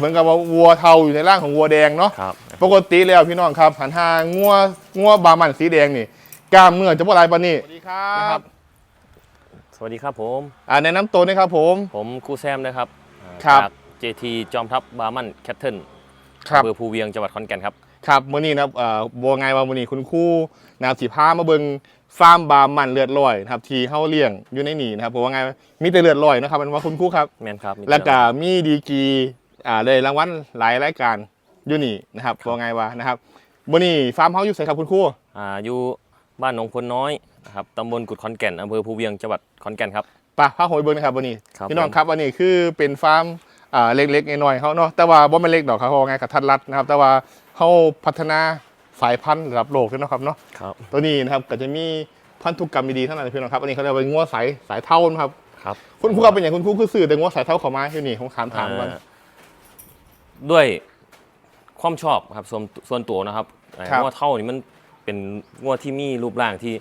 เหมือนกับว่าวัวเทาอยู่ในร่างของวัวแดงเนาะครับปกติแล้วพี่น้องครับหันหางัวงัวบามันสีแดงนี่กล้ามเนื้อจะบ่หลายปานนี้สวัสดีครับสวัสดีครับผมอ่าแนะนำตัวหนะครับผม ผมครูแซมนะครับอ่าครับจาก JT จอมทัพบาร์มันแคทเทิลครับอำเภอภูเวียงจังหวัดขอนแก่นครับครับมื้อนี้นะครับเอ่อบัวไงว่ามื้อนี้คุณครูนะครับสิพามาเบิ่งฟาร์มบามันเลือดลอยนะครับที่เฮาเลี้ยงอยู่ในนี่นะครับเพราะว่าไงมีแต่เลือดลอยนะครับมันว่าคุณครูครับแมนครับมีแล้วก็มีดีกรี อ่าได้รางวัลหลายรายการอยู่นี่นะครับบัวไงว่านะครับมื้อนี้ฟาร์มเฮาอยู่ไสครับคุณครูอ่าอยู่บ้านหนองพลน้อยนะครับตำบลกุดขอนแก่นอำเภอภูเวียงจังหวัดขอนแก่นครับไปพาหอยเบิ่งนะครับวันนี้ครับพี่น้องผมครับวันนี้คือเป็นฟาร์มอ่าเล็กๆน้อยๆเขาเนาะแต่ว่าบ่แม่นเล็กดอกครับเขาว่าไงกับทัดรัดนะครับ แต่ว่าเขาพัฒนาสายพันธุ์ระดับโลกด้วยเนาะครับเนาะครับตัวนี้นะครับก็จะมีพันธุกรรมดีๆเท่านั้นพี่น้องครับอันนี้เขาเรียกว่างัวสายสายเท่านะครับครับคุณครูครับเป็นอย่างคุณครูคือสื่อแต่งัวสายเท่าเขามาที่นี่ผมถามถามก่อนอ่า ด้วยความชอบครับส่วนส่วนตัวนะครับอ่าครับ งวดเท่านี่มันเป็นงวดที่มีรูปร่างที่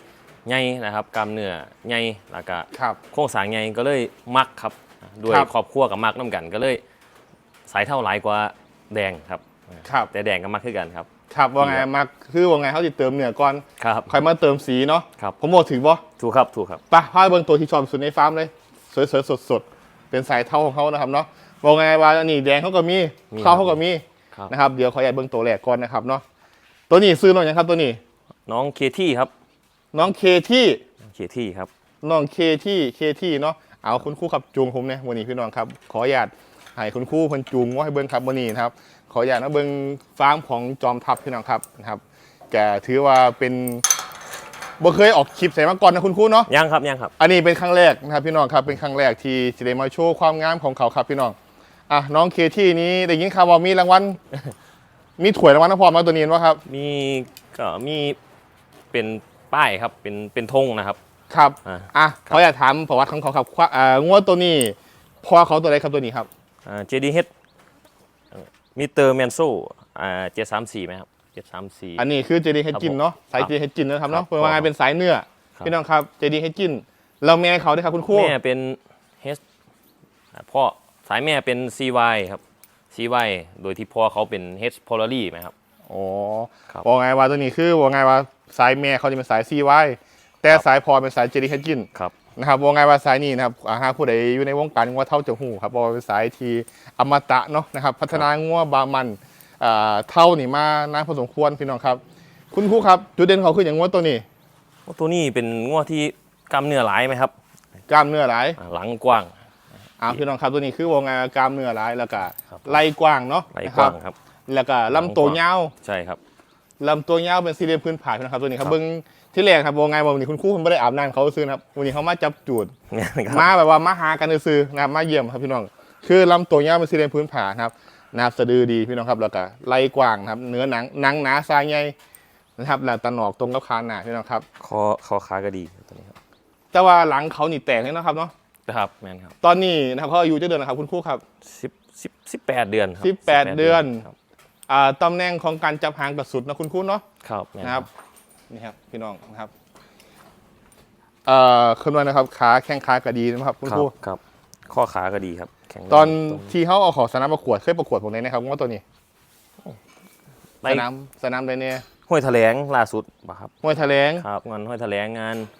ใหญ่นะครับกล้ามเนื้อใหญ่แล้วก็ ครับ โครงสร้างใหญ่ก็เลยมักครับ ด้วยครับ ครอบครัวกับมักน้ำกันก็เลย สายเท่าหลายกว่าแดงครับ ครับ แต่แดงก็มักขึ้นกันครับ ครับว่าไงดีครับ มาคือว่าไงเขาติดเติมเนื้อก่อนครับค่อยมาเติมสีเนาะครับ ผมบอกถือบ่ถูกครับถูกครับ ไปพาไปเบิ่งตัวที่ชอบสุดในฟาร์มเลย สวยๆสดๆเป็นสายเท่าของเขานะครับเนาะ บอกไงว่าอันนี้แดงเขาก็มีมีข้าวเขาก็มีครับ นะครับเดี๋ยวขออยากเบิ่งตัวแรกก่อนนะครับเนาะตัวนี้ซื้อน้องยังครับตัวนี้ น้องเคที่ครับน้องเคที่เคที่ครับ น้องเคที่เคที่เนาะเอาคุณครูขับจูงผมเนี่ยวันนี้พี่น้องครับ ขออนุญาตให้คุณครูเพิ่นจูงว่าให้เบิ่งครับวันนี้นะครับ ขออนุญาตนะเบิ่งฟาร์มของจอมทัพพี่น้องครับนะครับแกถือว่าเป็นบ่เคยออกคลิปใส่มาก่อนนะคุณครูเนาะ ยังครับยังครับ อันนี้เป็นครั้งแรกนะครับพี่น้องครับเป็นครั้งแรกที่จะได้มาโชว์ความงามของเขาครับพี่น้อง อะน้องเคที่นี้ได้ยินข่าวว่ามีรางวัล มีถ้วยรางวัลนะพอมาตัวนี้ว่าครับ มีก็มีเป็นป้ายครับ เป็นเป็นธงนะครับ ครับอ่า อะครับ เขาอยากถามประวัติของเขาครับว่าอ่างวดตัวนี้พ่อเขาตัวไหนครับตัวนี้ครับเจดีเฮดมิเตอร์แมนโซอ่าเจ็ดสามสี่ไหมครับเจ็ดสามสี่ อันนี้คือเจดีเฮดจินเนาะสายครับเจดีเฮดจินนะครับครัเนาะบเป็นว่าไงเป็นสายเนื้อครับ พี่น้องครับเจดีเฮดจินเราแม่เขาด้วยครับคุณครูแม่เป็นเฮสพ่อ สายแม่เป็น CY ครับ CY โดยที่พ่อเขาเป็น H Polary ไหมครับ อ๋อครับบอกไงว่าตัวนี้คือบอกไงว่าสายแม่เขาจะเป็นสายซีไวแต่ครับสายพอเป็นสายเจดีเฮดจินครับนะครับว่าไงว่าสายนี้นะครับอ่าหากผู้ใดอยู่ในวงการงัวเท่าจะหูครับว่าเป็นสายที่อมตะเนาะนะครับ พัฒนางัวบามันอ่าเท่านี่มานานพอสมควรพี่น้องครับ คุณครูครับจุดเด่นเขาคืออย่างงัวตัวนี้ตัวนี้เป็นงวดที่กล้ามเนื้อหลายไหมครับ กล้ามเนื้อหลายอ่าหลังกว้าง อ่าพี่น้องครับตัวนี้คือว่าไงกล้ามเนื้อหลายแล้วก็ครับไหล่กว้างเนาะไหลนะกว้างครับ แล้วก็ลำตัวยาวใช่ครับลำตัวยาวเป็นสี่เหลี่ยมพื้นผ่าพี่น้องครับตัวนี้ครัครับบเบิ้งที่แรกครับว่าไงว่าวันนี้คุณครูเพิ่นไม่ได้อาบน้ำเขาซื้อนะครับวันนี้เขามาจับจูดครับมาแบบว่ามาหากันซื้อๆนะครับมาเยี่ยมครับพี่น้อง คือลำตัวยาวเป็นสี่เหลี่ยมพื้นผ่านะครับนะครับสะดือดีพี่น้องครับแล้วก็ไหล่กว้างนะครับเนื้อหนังหนังหนาทรายใหญ่นะครับแล้วตะหนอกตรงกับคานหนาพี่น้องครับคอคอขาก็ดีครับตัวนี้ครับแต่ว่าหลังเขานี่แตกเลยนะครับเนาะนะ ครับแมนครับตอนนี้นะครับเขาอายุจะเดือนนะครับคุณครูครับสิบสิบสิบแปดเดือนครับสิบแปดเดือนครับอ่าตำแหน่งของการจับหางกระสุดนะคุณครูเนาะครับแม่นนะครับนี่ครับพี่น้องนะครับเอ่อคุณวันนะครับขาแข้งขากระดีนะครับคุณครัครูบครับ ข้อขาก็ดีครับแข็งแรงตอนรงที่เขาเอาเขอสนามประกวดเคยประกวดผมเลยนะครับว่าตัวนี้ไปสนามสนามใดเนี่ยห้วยแถลงล่าสุดป่ะครับมวยแถลงครับงานห้วยแถลงงานอ่า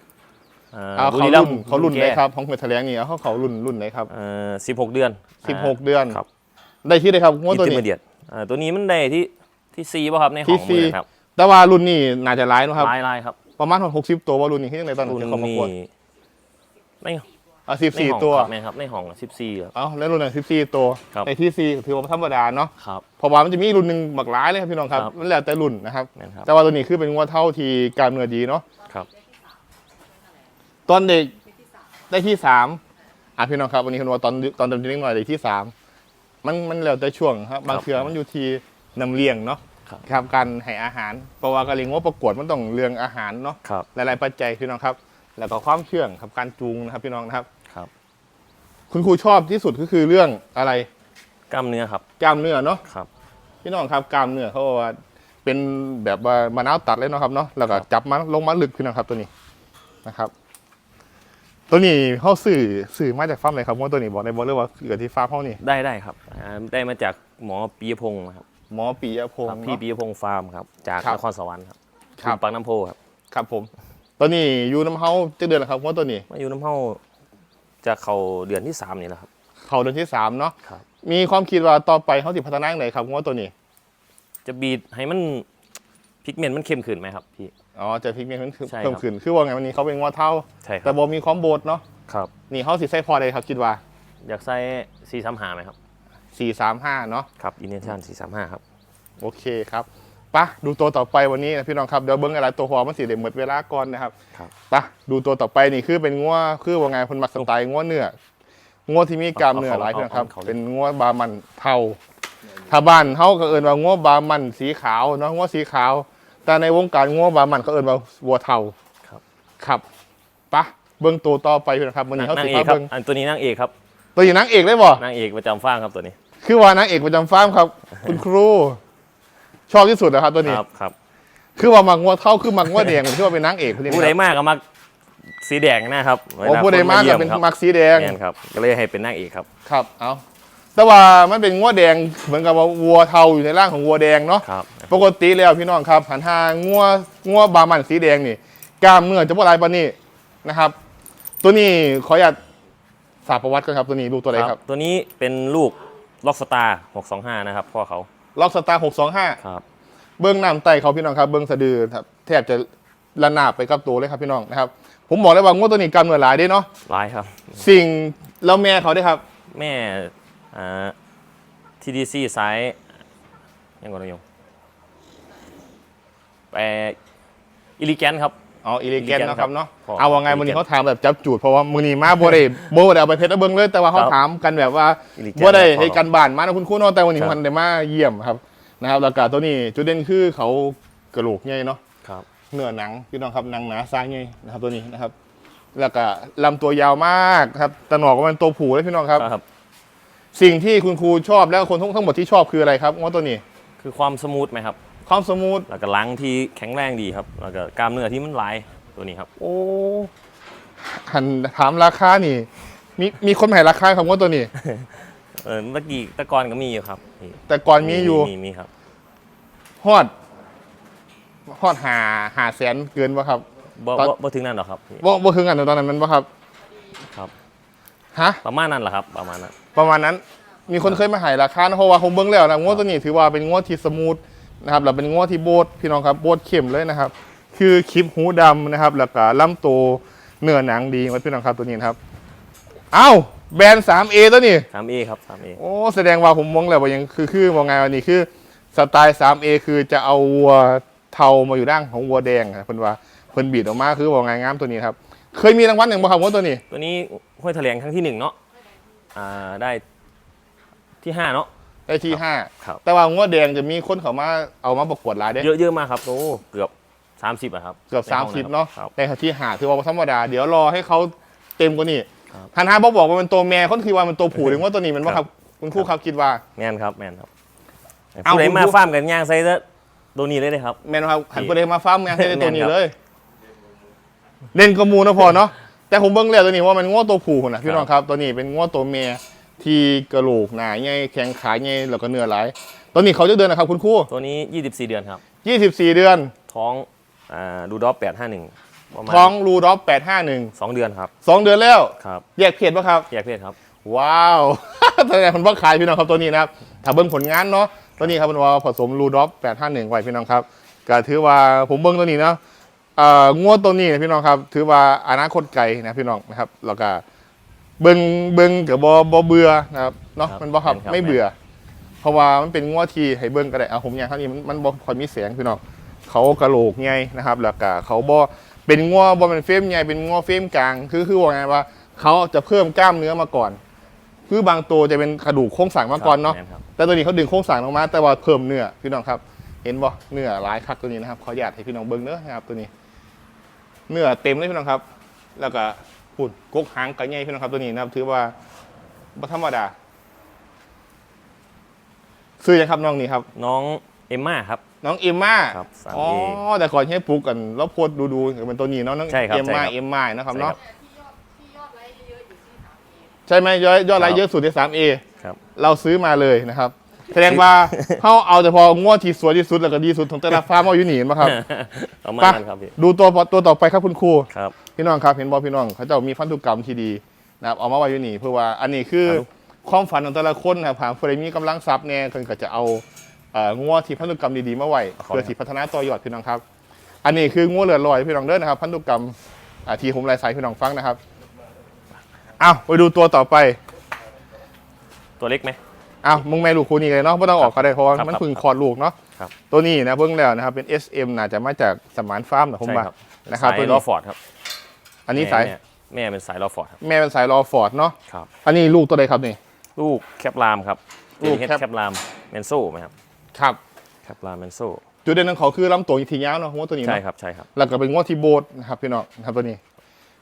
เอาบุเขารีรัรุ่มนย์เขารุ่นไหนแก้ครับของมวยแถลงนี่เอาเขาเขารุ่นรุ่นไหนครับ เอ่อสิบหกเดือนสิบหกเดือน ครับได้ที่เลยครับว่าอินตัวเตอร์นี้มีเดียตตัวนี้มันได้ที่ที่ซีป่ะครับในที่ห้องสี่มือครับแต่ว่ารุ่นนี้น่าจะร้ายนะครับ ลายลายครับประมาณหกสิบตัวว่ารุ่นนี้ที่ยังไงตอนนั้นรุ่นที่เขาประนี้กวดในอะสิบในสี่ห้องตัว ครับแม่ครับในห้องสิบสี่ครับ เอาแล้วรุ่นนั้นสิบสี่ตัวครับ ในที่สี่ถือว่าธรรมดาเนาะครับ เพราะว่ามันจะมีรุ่นหนึ่งบักร้ายเลยครับพี่น้องครับครับ มันแล้วแต่รุ่นนะครับแม่นครับ แต่ว่าตัวนี้คือเป็นงัวเท่าที่กล้ามเนื้อดีเนาะครับ ตอนเด็กได้ที่สามอะพี่น้องครับวันนี้คุณว่าตอนตอนเด็กๆหน่อยได้ที่สามมันมันแล้วแต่ช่วงครับบางเทื่อมันอยู่ที่นำเลี้ยงเนาะครับครับการให้อาหาร เพราะว่าการเลี้ยงว่าประกวดมันต้องเรื่องอาหารเนาะครับหลายๆปัจจัยพี่น้องครับ แล้วก็ความเชื่องครับการจูงนะครับพี่น้องนะครับครับ คุณครูชอบที่สุดก็คือเรื่องอะไรกล้ามเนื้อครับกล้ามเนื้อเนาะครับ พี่น้องครับกล้ามเนื้อเขาบอกว่าเป็นแบบว่ามะนาวตัดเลยเนาะครับเนาะแล้วก็จับมาลงมาลึกพี่น้องครับตัวนี้นะครับ ตัวนี้เขาสื่อสื่อมาจากฟาร์มไหนครับว่าตัวนี้บอกในบอลเลยว่าเกิดที่ฟาร์มเขานี่ได้ได้ครับอ่าได้มาจากหมอปียพงศ์ครับหมอปียพงครับศ์พี่เนาะ ปียพงศ์ฟาร์มครับ จากครับนครสวรรค์ครับครับปากน้ำโพครับ ครับผม ตัวนี้อยู่น้ำเฮาจะเดือนละครับว่าตัวนี้ มาอยู่น้ำเฮาจะเข้าเดือนที่สามนี่แหละครับ เขาเดือนที่สามเนาะครับ มีความคิดว่าต่อไปเขาสิพัฒนาอย่างไรครับว่าตัวนี้ จะบีดให้มันพิกเมนต์มันเข้มขึ้นไหมครับพี่ อ๋อจะพลิกเมนต์ขึ้นใช่ครับ เพิ่มขึ้นคือว่าไงวันนี้เขาเป็นงัวเท่า ใช่คแต่รับบอมีความโบดเนาะครับ นี่เขาสิใส่พอได้ครับคิดว่าอยากใส่สีสามหาไหมครับสี่สามห้าเนาะครับอินเนชั่นสี่สามห้าครับโอเคครับปะดูตัวต่อไปวันนี้นะพี่น้องครับเดี๋ยวเบิ้งอะไรตัวหัวมันสีเดี๋ยวหมดเวลาก่อนนะครับ ครับปะดูตัวต่อไปนี่คือเป็นงัวคือว่าไงคนมักสไตล์งัวเนื้องัวที่มีกล้ามเนื้อหลายพี่น้องครับเป็นงัวบามันเทาถ้าบ้านเขาก็เอินว่างัวบามันสีขาวเนาะงัวสีขาว แต่ในวงการงัวบามันเขาเอินว่าวัวเทาครับครับปะเบิ้งตัวต่อไปพี่น้องครับวันนี้เขานางสิเอกมาครับเบิ้งอันตัวนี้นางเอกครับตัวนี้นางเอกเลยบ่นางเอกประจำฟางครับตัวนี้คือว่านางเอกประจำฟาร์มครับ คุณครู ชอบที่สุดนะครับตัวนี้ ครับครับคือว่ามักงัวเท่าคือมักงัวแดงที่ว่าเป็นนางเอกคนนี้ผู้ใดมากก็มักสีแดงนะครับโอ้ผู้ใดมากก็เป็นครับมักสีแดงแม่นครับก็เลยให้เป็นนางเอกครับ ครับ เอาแต่ว่ามันเป็นงัวแดงเหมือนกับว่าวัวเทาอยู่ในร่างของวัวแดงเนาะ ครับ ปกติแล้วพี่น้องครับหันทางงัวงัวบามันสีแดงนี่กล้ามเนื้อจะบ่หลายปานนี้นะครับ ตัวนี้ขออนุญาตสาบประวัติกันครับตัวนี้ดูตัวไหนครับตัวนี้เป็นลูกล็อกสตาร์625 นะครับพ่อเขาล็อกสตาร์หกสองห้าครับ เบื้องน้ำไตเขาพี่น้องครับ เบื้องสะดือครับแทบจะระนาบไปกับตัวเลยครับพี่น้องนะครับ ผมบอกเลยว่างวดตัวนี้กำเนิดหลายเด้เนาะลายครับ สิ่งแล้วแม่เขาได้ครับ แม่อ่า TDC สายยังก่อนนะโยม แปรอิลิแกนครับ อ๋ออีเลแกน Elegant นะครับเนาะครับเอาว่าไงมือนี้ Elegant เขาถามแบบจับจูดเพราะว่ามือนี้มาโบได้โบได้เอาไปเพชรเอาเบิ้งเลยแต่ว่าเขาครับถามกันแบบว่า Elegant โบได้ครับให้กันบ้านมานะคุณครู่เนาะแต่วันนี้ครับ มันได้มาเยี่ยมครับนะครับแล้วก็ตัวนี้จุดเด่นคือเขากระโหลกใหญ่เนาะครับเนื้อหนังพี่น้องครับหนังหนาซ้ายใหญ่นะครับตัวนี้นะครับแล้วก็ลำตัวยาวมากครับตะหนอกก็เป็นตัวผูเลยพี่น้องครับ ครับ สิ่งที่คุณครูชอบแล้วคนทั้งทั้งหมดที่ชอบคืออะไรครับง้อตัวนี้ คือความสมูทไหมครับ ความสมูท แล้วก็หลังที่แข็งแรงดีครับ แล้วก็กล้ามเนื้อที่มันลายตัวนี้ครับ โอ้หันถามราคานี่ มีมีคนมาให้ราคาครับง้อตัวนี้ เออเมื่อกี้ตะกอนก็มีอยู่ครับนี่แต่ก่อนมีอยู่มีมีครับ ฮอดฮอดหาหาแสนเกินป่ะครับ บ่ตอน บ่บ่ถึงนั่นหรอกครับนี่ว่าว่าคือกันตอนนั้นมันป่ะครับครับ ฮะ ประมาณนั้นแหละครับ ประมาณนั้น ประมาณนั้น มีคนเคยมาใหายราคานะเพราะว่าผมเบิ้งแล้วนะง้อตัวนี้ถือว่าเป็นง้อที่สมูท นะครับแล้วเป็นง้อที่โบดพี่น้องครับโบดเข้มเลยนะครับ คือคลิปหูดำนะครับแล้วก็ลำตัวเนื้อหนังดีไว้พี่น้องครับตัวนี้นะครับเอ้าแบรนด์ 3A ตัวนี้ 3A ครับ 3A โอ้แสดงว่าผมมองแล้วว่ายังคือคือมองไงวันนี้คือสไตล์ 3A คือจะเอาวัวเทามาอยู่ด้านของวัวแดงครับเพิ่นว่าเพิ่นบีดออกมาคือว่าไงงามตัวนี้ครับเคยมีรางวัลหนึ่งบ่ครับว่าตัวนี้ ตัวนี้ห้วยแถลงครั้งที่หนึ่งเนาะอ่าได้ที่ห้าเนาะ ได้ที่ห้าครับ แต่ว่างัวแดงจะมีคนเขามาเอามาประกวดหลายเด้เยอะเยอะมากครับโอ้เกือบ30อะครับเกือบในห้ง30เนาะครับในที่หาถือว่าบ่ธรรมดา เดี๋ยวรอให้เขาเต็มกว่านี้ครับทันฮาบอกบอกว่ามันตัวแม่คนคือว่ามันตัวผู้หรือว่าตัวนี้มันว่าคครัรับ บคุณครูครับคิดว่า แม่นครับแม่นครับเอาผู้ใดคุณมาผู้ ฟาร์มกันย่างไซส์ตัวนี้เลยเลยครับ แม่นบ่ครับหันนี่ประเด็นมาฟ้าร์มงานให้ได้ตัวนี้แม่นครับเลย เล่นกระมูนะพอเนาะแต่ผมเบิ่งแล้วตัวนี้ว่ามันง้อตัวผู้พุ่นนะพี่น้องครับ ตัวนี้เป็นง้อตัวเมีย ที่กระโหลกหนาใหญ่แข็งขาใหญ่แล้วก็เนื้อหลายตัวนี้เขาจะเดือนนะครับ คุณครูตัวนี้ 24 เดือนครับ 24 เดือน ท้องอ่าดูดอป851ประมาณท้องรูดอฟ851 สองเดือนครับ 2 เดือนแล้ว ครับแยกเพศปะครับ แยกเพศครับ ว้าว แสดงคนบ้าขายพี่น้องครับตัวนี้นะครับถ้าเบิ่งผลงานเนาะตัวนี้ครับเป็นว่าผสมรูดอฟ851ไว้พี่น้องครับก็ถือว่าผมเบิ่งตัวนี้เนาะเอ่องวดตัวนี้นะพี่น้องครับ ถือว่าอนาคตไกลนะพี่น้องนะครับแล้วก็ เบิ่งเบิ่งกับบอบอเบื่อนะครับเนาะครับมันบ่ครับแม่นครับไม่เบื่อ เพราะว่ามันเป็นงวดที่ให้เบิ่งก็ได้เอาผมอย่างเท่านี้มันมันบ่ค่อยมีแสงพี่น้องเขากระโหลกใหญ่นะครับแล้วก็เขาบ่เป็นงวบ่เป็นเฟรมใหญ่เป็นงวเฟรมกลางคือคือว่าไงว่าเขาจะเพิ่มกล้ามเนื้อมาก่อน คือบางตัวจะเป็นกระดูกโครงสร้างมาก่อนเนาะแม่ครับแต่ตัวนี้เขาดึงโครงสร้างออกมา แต่ว่าเพิ่มเนื้อพี่น้องครับ เห็นบ่เนื้อหลายคักตัวนี้นะครับขออนุญาตให้พี่น้องเบิ่งเนื้อนะครับตัวนี้ เนื้อเต็มเลยพี่น้องครับ แล้วก็ หุ่นกกหางกระใหญ่พี่น้องครับตัวนี้นะครับถือว่าบ่ธรรมดา ซื้อยังครับน้องนี่ครับ น้องเอมม่าครับ น้องเอ็มม่าครับ 3A อ๋อแต่ก่อนให้ปลูกกันแล้วโพสต์ดูดูเหมือนตัวนี้เนาะน้องใช่ครับเอ็มม่าใช่ครับเอ็มม่านะครับเนาะใช่ครับแต่ที่ยอดที่ยอดใช่ไหมยอดยอดไลครัค์บเยอะสุดใน 3A ครับ เราซื้อมาเลยนะครับ แสดงว่าเขาเอาแต่พองวดที่สวยที่สุดแล้วก็ดีสุดของแต่ละฟาร์มเอาอยู่หนีมาครับ ประมาณไปนั้นครับพี่ดูตัวตัวต่อไปครับคุณครู ครับ พี่น้องครับเห็นบอพี่น้องเขาจะมีพันธุกรรมที่ดีนะครับเอามาไว้อยู่นี่เพื่อว่าอันนี้คือครับความฝันของแต่ละคนนะครับหากคนใดมีกำลังทรัพย์เนี่ยคนก็จะเอาเอ่องวที่พันธุกรรมดีๆมาไว้เพื่อที่พัฒนาต่อยอดพี่น้องครับ อันนี้คืองวเลือดลอยพี่น้องเด้อนะครับ พันธุกรรมอ่าที่ผมรายสายพี่น้องฟังนะครับอ้าวไปดูตัวต่อไปตัวเล็กไหม อ้าวมึงแม่ลูกคูนี่เลยเนาะไม่ต้องออกก็ได้เพราะว่าครับมันครับเพึ่งคลอดลูกเนาะครับ ตัวนี้นะเพิ่งแล้วนะครับเป็น SM น่าจะมาจากสมานฟาร์มนะผมใช่ว่าครับนะครับสายตัวนี้ ลอฟอร์ดครับ อันนี้สายแม่แม่เป็นสายลอฟอร์ดครับแม่เป็นสายรอฟอร์ดเนาะครับ อันนี้ลูกตัวใดครับนี่ ลูกแคปรามครับลูกเฮดแคปแคปรามเมนโซ่ไหมครับครับ แคปรามเมนโซจุดเด่นของเขาคือลำตัวทียาวเนาะงวตัวนี้ใช่เนาะครับใช่ครับ แล้วก็เป็นงวที่โบดนะครับพี่น้องนะครับตัวนี้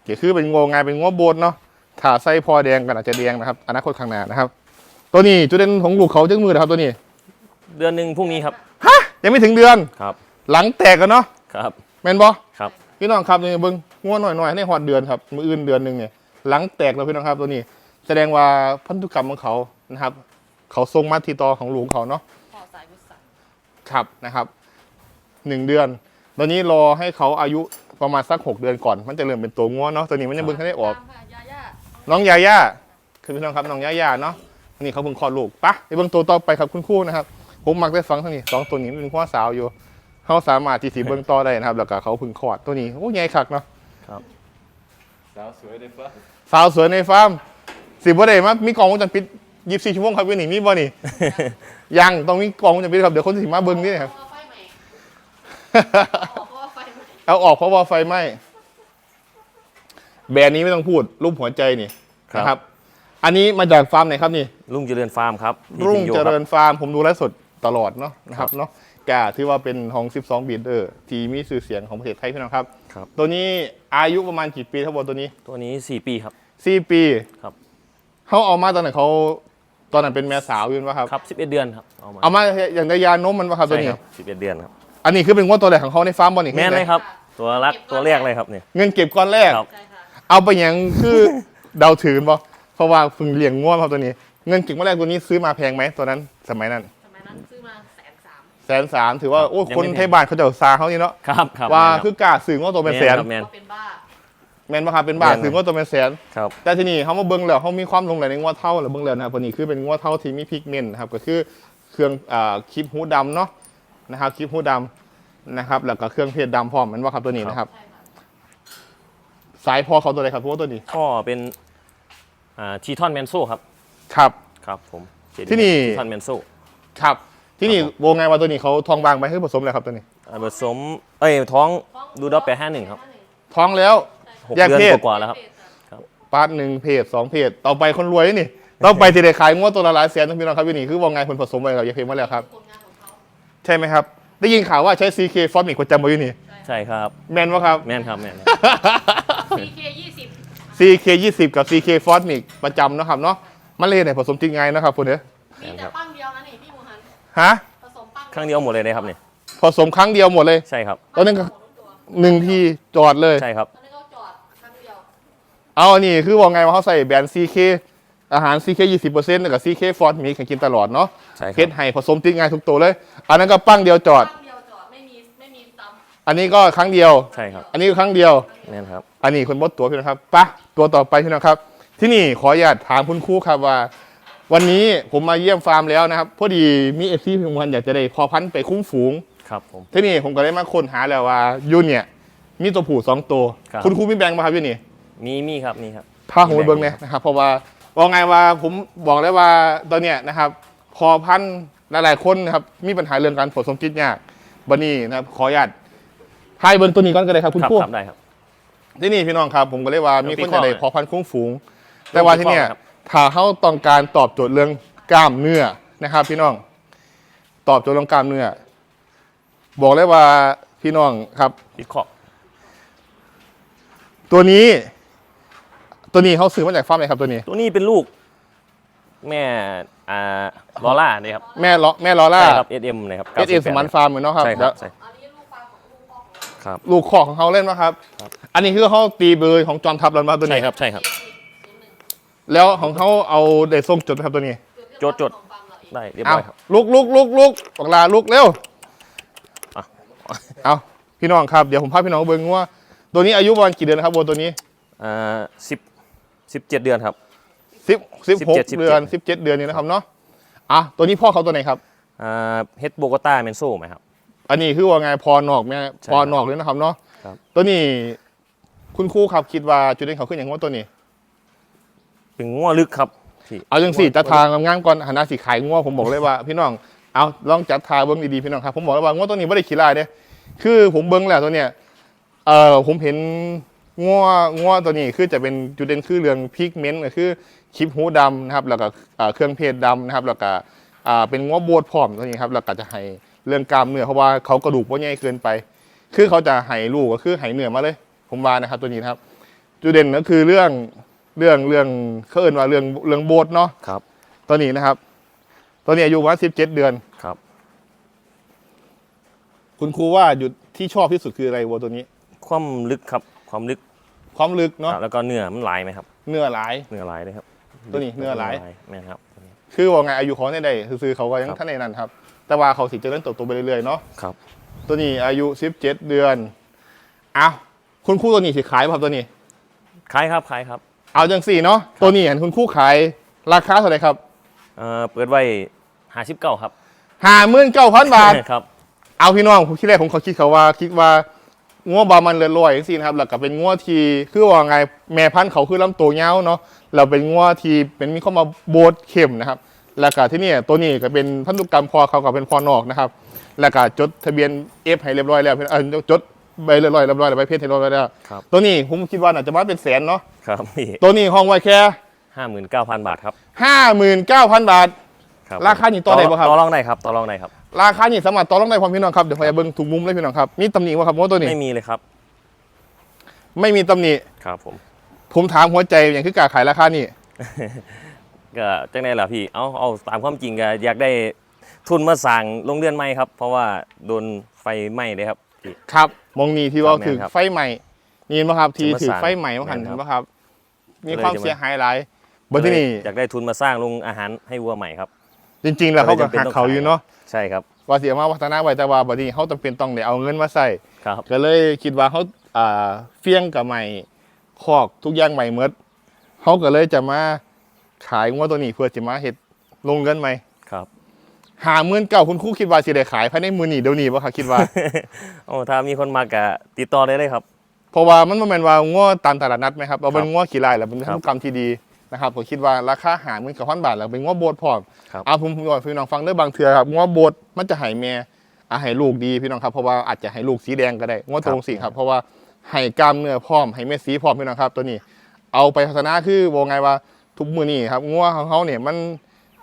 เกี่คือเป็นงวงานเป็นงวโบดเนาะถ้าใส่พอแดงกันอาจจะแดงนะครับอนาคตข้างหน้านะครับ ตัวนี้จุดเด่นของลูกเขาจังมือนะครับตัวนี้เดือนหนึ่งพรุ่งนี้ครับฮะยังไม่ถึงเดือนครับหลังแตกกันเนาะครับแม่นบอครับพี่น้องครับนี่เบิ้ง งวหน่อยหน่อยในหอดเดือนครับมืออื่นเดือนหนึ่งเนี่ยหลังแตกแล้วพี่น้องครับตัวนี้ แสดงว่าพันธุกรรมของเขานะครับ เขาทรงมาที่ต่อของลูกของเขาเนาะขอสายบุษบครับนะครับหนึ่งเดือน ตอนนี้รอให้เขาอายุประมาณสักหกเดือนก่อน มันจะเริ่มเป็นตัวง้อเนาะตัวนี้มันยังเบิ่งแค่ได้ออก ตามค่ะยาย่าน้องยาย่าคือพี่น้องครับน้องยาย่าเนาะอันนี้เขาเพิ่งคลอดลูกปะไปเบิ่งตัวต่อไปครับคุณครูนะครับ ผมมักได้ฟังทั้งนี้สองตัวนี้มันเป็นข้อสาวอยู่เขาสามารถที่สีเบิ่งต่อได้นะครับ แล้วก็เขาเพิ่งคลอดตัวนี้โอ้ใหญ่คักเนาะ สาวสวยเลยฟ้าสาวสวยในฟาร์มสิบ่ได้มามีกล่องวงจรปิดยีิบสี่ชั่วโมงครับวันนี้มีบ่นี่ ยังต้องมีกล่องวงจรปิดครับเดี๋ยวคนสิมาเบิ่งนี่นะครับเพราะว่าไฟใหม่เพราะว่าไฟใหม่เอาออกเพราะว่าไฟไหม้แบรนด์นี้ไม่ต้องพูด รูปหัวใจนี่ครับ นะครับ อันนี้มาจากฟาร์มไหนครับนี่รุ่งเจริญฟาร์มครับที่รุ่งพิโยเจคบริญฟาร์มผมดูไลฟ์สดตลอดเนาะนะครับครับเนาะ กาที่ว่าเป็นของ 12บีดเดอร์ที่มีชื่อเสียงของประเทศไทยพี่น้องครับ ครับ ตัวนี้อายุประมาณกี่ปีทั้งหมดตัวนี้ตัวนี้ 4 ปีครับ 4 ปีครับเขาเอามาตอนไหนเขาตอนนั้นเป็นแม่สาวอยืนวะครับ ครับ 11 เดือนครับเอามาเอามาอย่างได้ยานมมันวะครับตัวใช่นี้ ครับ11 เดือนครับ อันนี้คือเป็นงวดตัวแรกของเขาในฟาร์มบอลนี่แม่นเลยครับ ตัวรักตัวแรกเลยครับเนี่ย เงินเก็บก้อนแรก ครับ ใช่ค่ะ เอาไปอย่างคือ เดาถืนบ่เพราะว่าเพิ่งเลี้ยงง่วงครับตัวนี้ เงินเก็บก้อนแรกตัวนี้ซื้อมาแพงไหมตัวนั้น สมัยนั้น แสนสามถือว่า โอ้ยยังคนไม่แพง ไทยบ้านเขาจะซาเขานี่เนาะครับครับว่าแม่นรับคือกล้าซื้อง่วงตัวเป็นแสนแม่นก็เป็นบ้า แม่นปะครับเป็นบาทแม่นซื้อง่วงตัวเป็นแสน ครับ แต่ทีนี้เขามาเบิ้งแล้วเขามีความลงไหลในง่วงเท่าหรือเบิ้งแล้วนะครับตัวนี้คือเป็นง่วงเท่าที่มีพิกเมนต์นะครับก็คือเครื่องอ่าคลิปหูดำเนาะนะครับคลิปหูดำนะครับแล้วก็เครื่องเพชรดำพร้อมแมันว่าครับตัวนี้นะครับ ใช่ค่ะ สายพอเขาตัวไหนครับเพราะว่าตัวนี้ก็เป็นอ่าทีทอนแมนโซครับ ครับ ครับผมที่นี่ทีทอนแมนโซครับ ที่นี่วงไงว่าตัวนี้เขาทองบางไปให้ผสมเลยครับตัวนี้ผสม เอ้ยท้องดูดอปแปดห้าหนึ่งครับท้องแล้ว หกแยกเดือนเพศ กว่าๆแล้วครับ ปาร์ตหนึ่งเพจสองเพจต่อไปคนรวยนี่ต่อไปที่ได้ขายงวดตัวละหลายแสนทั้งพี่น้องครับวินี่คือวงไงคนผสมไปกับยาเคมาแล้วครับ ผลงานของเขาใช่ไหมครับ ได้ยินข่าวว่าใช้ CK ฟอร์มิกประจำไว้อยู่นี่ใช่ครับ แมนวะครับ แม่นครับแม่นครับ CK ยี่สิบ CK 20 กับ CK ฟอร์มิกประจำเนาะครับเนาะมันเลยไหนผสมจริงไงนะครับคุณเนี่ยมีแต่ปั้งเฮะผสมปั้งครั้งเดียวหมดเลยนะครับเนี่ยผสมครั้งเดียวหมดเลย ใช่ครับ ตอนนั้นก็หมดทุกตัวหนึ่งทีจอดเลย ใช่ครับ ตอนนี้ก็จอดครั้งเดียวเอาอันนี้คือว่าไงว่าเขาใส่แบรนด์ CK อาหาร CK 20%แล้วก็ CK ฟอร์มิกให้กินตลอดเนาะใช่คเพรัชบรไห้ผสมติดง่ายทุกตัวเลย อันนั้นก็ปั้งเดียวจอดปั้งเดียวจอดไม่มีไม่มีซ้อันนี้ก็ครั้งเดียว ใช่ครับอันนี้ก็ครั้งเดียวแม่นครับ อันนี้คนบดตัวพี่นะครับปะตัวต่อไปพี่นะครับ ที่นี่ขออนุญาตถามคุณครูครับว่า วันนี้ผมมาเยี่ยมฟาร์มแล้วนะครับพอดีมีเอฟซีพิมพ์วันอยากจะได้พอพันธุ์ไปคุ้มฝูงครับผมที่นี่ผมก็ได้มาค้นหาแล้วว่ายุนเนี่ย มีตัวผู้สองตัว ครับ คุณครูมีแบ่งมาครับยุนนี่มีมีครับมีครับพาผมไปเบิ่งเนี่ยนะครับเพราะว่าบอกไงว่าผมบอกเลยว่าตอนเนี้ยนะครับ พอพันธุ์หลายๆคนนะครับมีปัญหาเรื่องการผสมจิตยากบันนี้นะครับขออนุญาตพายเบิ่งตัวนี้ก่อนก็ได้ครับคุณครับครูครับได้ครับ ที่นี่พี่น้องครับผมก็เลยว่ามีคนจะได้เดี๋ยวพอพันธุ์คุ้งฝูง แต่ว่าที่เนี่ย ครับ ถ้าเขาต้องการตอบโจทย์เรื่องกล้ามเนื้อนะครับ พี่น้อง ตอบโจทย์เรื่องกล้ามเนื้อ บอกเลยว่าพี่น้องครับปิดขอบตัวนี้ ตัวนี้เขาซื้อมาจากฟาร์มไหนครับตัวนี้ ตัวนี้เป็นลูก แม่อ่าลอล่าเนี่ยครับแม่ลอแม่ลอล่าใช่ครับ SM นะครับเอสเอสมันฟาร์มเหมือนเนาะครับใช่คแล้รับวใช่ำอันนี้ลูกปลาของลูกพ่อของเราครับลูกคอกของเขาเล่นนะครับครับ อันนี้คือเขาตีเบอร์ของจอมทัพแล้วมาตัวใช่นี้ครับใช่ครับศูนย์หนึ่ง แล้วของเขาเอาได้ส่งจดไหมครับตัวนี้จดจดของฟาร์มเราเองได้เรียบเอาร้อยครับ ลุกลุกลุกลุกบักลาลุกเร็วอะ เอาพี่น้องครับเดี๋ยวผมพาพี่น้องเบิ่งว่า ตัวนี้อายุประมาณกี่เดือนนะครับวัวตัวนี้อ่าสิบสิบเจ็ดเดือนครับ สิบสิบหก17 เดือนสิบเจ็ดเดือนนี่นะครับเนาะอะตัวนี้พ่อเขาตัวไหนครับ อ่าเฮดโบกต้าเมนโซ่ไหมครับ อันนี้คือว่าไงพอนอกแม่ใช่พอนอกเลยนะครับเนาะครับ ตัวนี้ คุณครูครับคิดว่าจุดเด่นเขาขึ้นอย่างว่าตัวนี้ เป็นง้อลึกครับพี่เอาจังสี่จัดทางงามๆก่อนหันหน้าสีขายงัวผมบอกเลยว่า พี่น้องเอาลองจัดทางเบิ้งดีๆพี่น้องครับผมบอกเลยว่างัวตัวนี้ไม่ได้ขี้ลายเด้คือผมเบิ้งแล้วตัวเนี้ยเออผมเห็นงัวงัวตัวนี้คือจะเป็นจุดเด่นคือเรื่องพิกเมนต์ก็คือคลิปหูดำนะครับแล้วก็เอ่อเครื่องเพศดำนะครับแล้วก็อ่าเป็นงัวโบดพร้อมตัวนี้ครับแล้วก็จะให้เรื่องกล้ามเนื้อเพราะว่าเขากระดูกว่าใหญ่เกินไป คือเขาจะให้ลูกก็คือให้เนื้อมาเลย ผมว่านะครับตัวนี้นะครับ จุดเด่นก็คือเรื่อง เรื่องเรื่องเขาเอินว่าเรื่องเรื่องโบดเนาะครับตัวนี้นะครับ ตัวนี้อายุประมาณสิบเจ็ดเดือนครับ คุณครูว่าหยุดที่ชอบที่สุดคืออะไรวัวตัวนี้ ความลึกครับ ความลึกความลึกเนาะอ่าแล้วก็เนื้อมันหลายไหมครับ เนื้อหลายเนื้อหลายเลยครับ ตัวนี้เนื้อหลายแม่นครับตัวนี้คือว่าไงอายุเขาในใดซื้อๆเขาก็ยังครับท่านในนั้นครับ แต่ว่าเขาสิเจะเริ่มเติบโตไปเรื่อยๆเนาะครับ ตัวนี้อายุสิบเจ็ดเดือนอ้าวคุณครูตัวนี้สิขายป่ะครับตัวนี้ขายครับขายครับ เอาจังสี่เนาะตัวนี้เห็นคุณครูขายราคาเท่าไหร่ครับเอ่อเปิดไว้ห้าสิบเก้าครับห้าหมื่นเก้าพันบาท ครับ เอาพี่น้องผมคิดแรกผมเขาคิดเขาว่าคิดว่างัวบามันเลือดลอยอย่างนี้นะครับแล้วก็เป็นงัวที่คือว่าไงแม่พันธุ์เขาคือลำตัวเงาวเนาะเราเป็นงัวที่เป็นมีเข้ามาโบดเข้มนะครับ แล้วก็ที่นี่ตัวนี้ก็เป็นพันธุกรรมพอเขากับเป็นพอนอกนะครับ แล้วก็จดทะเบียนเอฟให้เรียบร้อยแล้วเออจด ใบเรียบร้อยเรียบร้อยแล้วใบเพชรให้เรียบร้อยแล้วครับ ตัวนี้ผมคิดว่าน่าจะมาเป็นแสนเนาะครับพี่ตัวนี้ห้องไว้แค่ห้าหมื่นเก้าพันบาทครับห้าหมื่นเก้าพันบาท ครับราคานี่ต่อได้ปะครับ ต่อรองได้ครับต่อรองได้ครับ ราคานี่สามารถต่อรองได้ความพี่น้องครับเดี๋ยวพอยเบิ้งถูกมุมเลยพี่น้องครับมีตำหนิว่าครับว่าตัวนี้ไม่มีเลยครับไม่มีตำหนิครับผม ผมถามหัวใจอย่างคือกล้าขายราคานี่ก็จังไดล่ะพี่เอาเอาตามความจริงก็อยากได้ทุนมาสั่งโรงเรือนใหม่ครับ เพราะว่าโดนไฟไหม้เลยครับ พี่ ครับมองนี่ที่ว่าครับถือแม่นครับไฟใหม่นี่เห็นไหมครับที่จะมาถือสร้างไฟใหม่มาหันแม่นครับเห็นไหมครับ มีก็เลยความจะมาเสียหายหลายบนที่นี่อยากได้ทุนมาสร้างโรงอาหารให้วัวใหม่ครับ จริง ๆ แล้วเขาก็ก็เลยจำเป็นหักต้องเขาอยู่เนาะใช่ครับว่าเสียมาวัฒนาไว้แต่ว่าบัดนี้เขาจำเป็นต้องได้เอาเงินมาใส่ครับก็เลยคิดว่าเขาอ่าเฟี้ยงกับใหม่คอกทุกอย่างใหม่เมดเขาก็เลยจะมาขายงวดตัวนี้เพื่อจะมาเห็ดลงเงินใหม่ครับ หาเมื่นเก่าคุณครู่คิดว่าสิได้ขายภายในมือนีเดี๋ยวนี้ป่ะคะคิดว่า โอ้ถ้ามีคนมากะติดต่อได้เลยครับ เพราะว่ามันบ่แมันเป็นว่าง้อตามตลาดนัดไหมครับเราเป็นครับง้อขี่ลายแล้วเป็นครับธุรกรรมที่ดีนะครับผมคิดว่าราคาหาหมื่นกับพันบาทแล้วเป็นง้อโบดพร้อมครับ เอาผมผมบอกพี่น้องฟังเด้อบางเทือครับง้อโบดมันจะให้แม่อะให้ลูกดีพี่น้องครับเพราะว่าอาจจะให้ลูกสีแดงก็ได้ง้อตรงสีครับเพราะว่าให้กล้ามเนื้อพร้อมให้เม็ดสีพร้อมพี่น้องครับ ตัวนี้ เอาไปพัฒนาคือว่าไงว่าทุกมือนี่ครับง้อของเขาเนี่ยมัน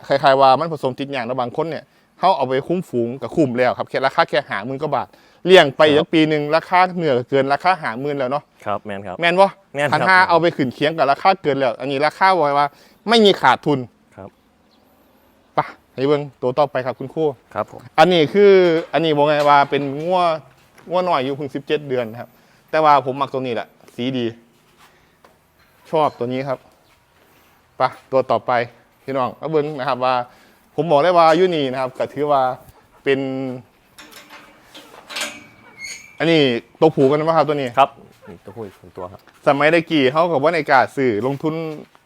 คล้ายๆว่ามันผสมติดอย่างแล้วบางคนเนี่ยเขาเอาไปคุ้มฝูงกับคุ้มแล้วครับแค่ราคาแค่หาหมื่นกว่าบาทเลี้ยงไปอีกปีหนึ่งราคาเหนือเกินราคาหาหมื่นแล้วเนาะครับแมนครับแม่นบ่แม่นครับพันห้าเอาไปขึ้นเคียงกับราคาเกินแล้ว อันนี้ราคาไว้ว่า ไม่มีขาดทุนครับไปะให้เบิ่งตัวต่อไปครับคุณครูครับผมอันนี้คืออันนี้บอกไงว่าเป็นงัวงัวหน่อยอยู่เพิ่งสิบเจ็ดเดือนครับ แต่ว่าผมมักตัวนี้แหละสีดี ชอบตัวนี้ครับไปะตัวต่อไป พี่น้องเอาเบิ่งนะครับว่า ผมบอกได้ว่าอยุนี่นะครับก็ถือว่าเป็น อันนี้ตัวผูกันนะครับตัวนี้ ครับนี่ตัวผู้อีกหนึ่งตัวครับ สมัยตะกี้เขากับว่าในกล้าสื่อลงทุน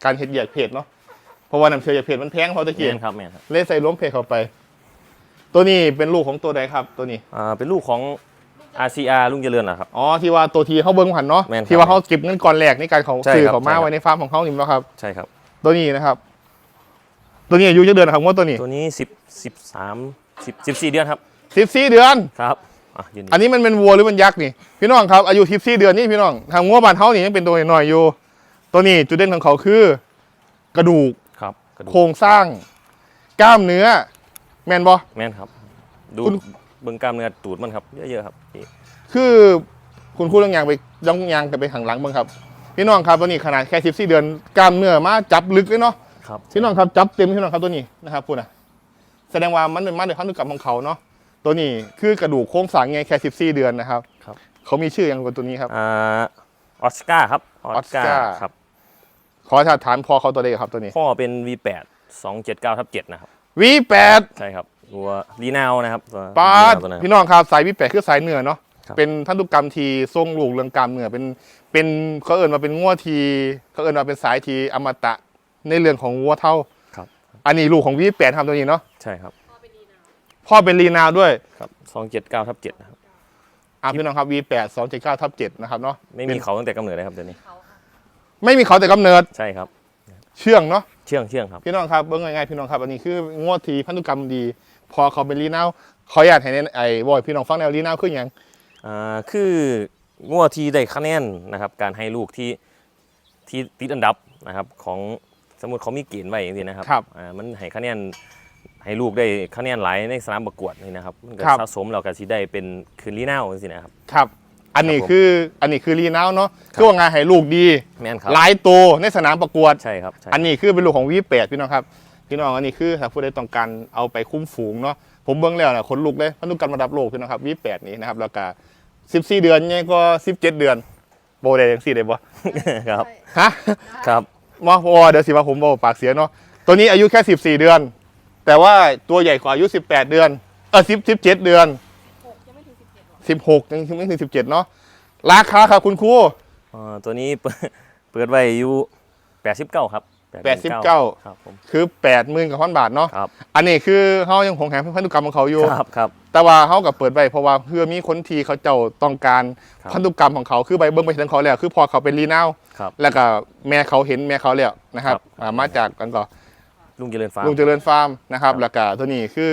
การเฮ็ดเหยียดเพจเนาะเพราะว่าน้ำเชื่อเหยียดเพจมันแพงเขาตะแมกี้นครับแมนครับ เล่นใส่ล้มเพจเข้าไป ตัวนี้เป็นลูกของตัวใดครับ ตัวนี้ อ่า เป็นลูกของ RCR ลุงเจริญนะครับ อ๋อที่ว่าตัวทีเขาเบิ้งผ่านเนาะแม่นครับที่ว่าเขาเก็บเงินก่อนแรกในการเขาใช่สื่อครับเขามาใช่ครับไว้ในฟาร์มของเขานี่เนาะครับ ใช่ครับ ตัวนี้นะครับ ตัวนี้อายุจะเดือนนะครับว่าตัวนี้ตัวนี้สิบสิบสามสิบสิบสี่เดือนครับสิบสี่เดือนครับอะยืนอันนี้มันเป็นวัวหรือมันยักษ์นี่พี่น้องครับอายุสิบสี่เดือนนี่พี่น้องทางงัวบานเขานี่ยังเป็นตัวน้อยๆอยู่ ตัวนี้จุดเด่นของเขาคือ กระดูกครับกระดูโครกงสร้าง กล้ามเนื้อ แมนบอ แม่นครับ ดูคุณ เบิ่งกล้ามเนื้อตูดมันครับเยอะๆครับนี่คือคุณครูต้องยางไปย่องยางกันไปข้างหลังบ้างครับ พี่น้องครับตัวนี้ขนาดแค่สิบสี่เดือนกล้ามเนื้อมาจับลึกเลยเนาะ ครับพี่น้องครับจับเต็มพี่น้องครับตัวนี้นะครับพูดนะแสดงว่ามันเป็นมาตรพันธุกรรมของเขาเนาะตัวนี้คือกระดูกโครงสร้างไงแค่สิบสี่เดือนนะครับครับ เขามีชื่ออย่างกับตัวนี้ครับ อ่าออสการ์ครับออสการ์ Oscar ครับขอถ้าถามพอเขาตัวเด็กครับตัวนี้ พ่อเป็น V8 279ทับ7นะครับ V8 ใช่ครับตัวรีนาวนะครับตัวปาดรีนาวตัวนั้น พี่น้องครับสาย V8 คือสายเหนือเนาะครับ เป็นพันธุกรรมทีทรงลูกเรื่องกรรมเหนือเป็นเป็นเขาเอิ้นมาเป็นงัวทีเขาเอิ้นมาเป็นสายทีอมตะ ในเรื่องของวัวเท่าครับ อันนี้ลูกของ V8 ทำตัวนี้เนาะใช่ครับพ่อเป็นดีนะพ่อเป็นลีนาวด้วยครับ279ทับ7นะครับอะพี่น้องครับ V8 279ทับ7นะครับเนาะไม่มีเขาตั้งแต่กำเนิดเลยครับตัวนี้เขาค่ะไม่มีเขาแต่กำเนิดใช่ครับ เชื่องเนาะเชื่องเชื่องครับพี่น้องครับเบิ้งง่ายๆพี่น้องครับอันนี้คืองวดทีพันธุกรรมดี พอเขาเป็นลีนาวเขาอยากให้เน้นไอ้บอยพี่น้องฟังแนวลีนาวคืออย่างอ่าคืองัวที่ได้คะแนนนะครับ การให้ลูกที่ที่ติดอันดับนะครับของ สมมติเขามีเกณฑ์ไว้อย่างนี้นะครับครับอ่ามันให้คะแนนให้ลูกได้คะแนนหลายในสนามประกวดนี่นะครับมันก็ครับ สะสมเราก็สิได้เป็นคืนลีน่าวสินะครับ ครับ อันนี้ครับผมคืออันนี้คือลีนาวเนาะคือว่าไงานให้ลูกดี แม่นครับหลายตัวในสนามประกวด ใช่ครับใช่อันนี้คือเป็นลูกของวีแปดพี่น้องครับ พี่น้องอันนี้คือถ้าผู้ใดต้องการเอาไปคุ้มฝูงเนาะผมเบิ้งแล้วนะคนลูกเลยพันธุกรรมระดับโลกพี่น้องครับวีแปดนี้นะครับแล้วก็สิบสี่เดือนเนี่ยก็สิบเจ็ดเดือนโบได้ยังสี่ได้บ่ครับฮะ ครับ มาพอเดี๋ยวสิว่าผมบอกปากเสียเนาะตัวนี้อายุแค่สิบสี่เดือน แต่ว่าตัวใหญ่กว่าอายุสิบแปดเดือนเออสิบสิบเจ็ดเดือนหกยังไม่ถึงสิบเจ็ดหกยังไม่ถึงสิบเจ็ดเนาะราคาครับคุณครูอ่อตัวนี้เปิดเปิดไว้อยู่89ครับ 89ครับผมคือแปดหมื่นกับพันบาทเนาะครับอันนี้คือเขายังคงแหงพันธุกรรมของเขาอยู่ครับครับแต่ว่าเขากับเปิดไว้เพราะว่าเพื่อมีคนทีเขาเจ้าต้องการครับพันธุกรรมของเขาคือใบเบิ้งไปถึงเขาแล้ว คือพอเขาเป็นรีนาวครับแล้วก็แม่เขาเห็นแม่เขาแล้วนะครับครับอ่ามาจากกันก่อนลุงเจริญฟาร์มลุงเจริญฟาร์มนะครับครับแล้วก็ตัวนี้คือ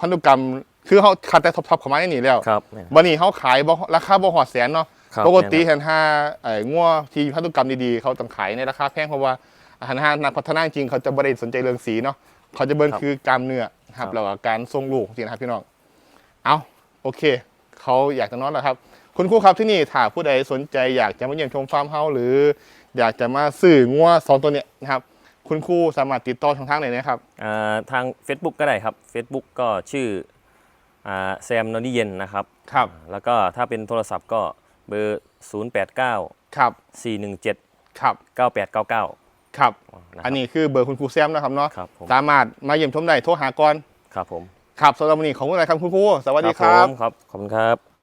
พันธุกรรมคือเขาคัดแต่ท็อปๆของมาในนี่แล้วครับแม่นวันนี้เขาขายบ่ราคาบ่หอดแสนเนาะครับปกติแม่นเห็นห้าไอ้งัวที่พันธุกรรมดีๆเขาต้องขายในราคาแพงเพราะว่าอา หารห้านักพัฒนาจริงเขาจะบริสนใจเรื่องสีเนาะเขาจะเบิ้งครับคือกล้ามเนื้อนะครัครับบแล้วก็การทรงลูกจริงนะครับพี่น้องเอาโอเค เขาอยากจะนอนแล้วครับ คุณครูครับที่นี่ถ้าผู้ใดสนใจอยากจะมาเยี่ยมชมฟาร์มเฮาส์หรือ อยากจะมาซื้องัวสองตัวเนี้ยนะครับคุณครูสามารถติดต่อทางทางไหนนะครับอ่าทาง Facebook ก็ได้ครับ Facebook ก็ชื่ออ่าแซมนอนี่เย็นนะครับครับ แล้วก็ถ้าเป็นโทรศัพท์ก็เบอร์ 089 ครับ 417 ครับ 9899 ครับนะคอัรันบนี้คือเบอร์คุณครูแซมนะครับเนาะครับผม สามารถมาเยี่ยมชมได้โทรหาก่อนครับผม ครับสำหรับวันนี้ขอบคุณอะไรครับคุณครูสวัสดีครับ ผมครับ ขอบคุณครับ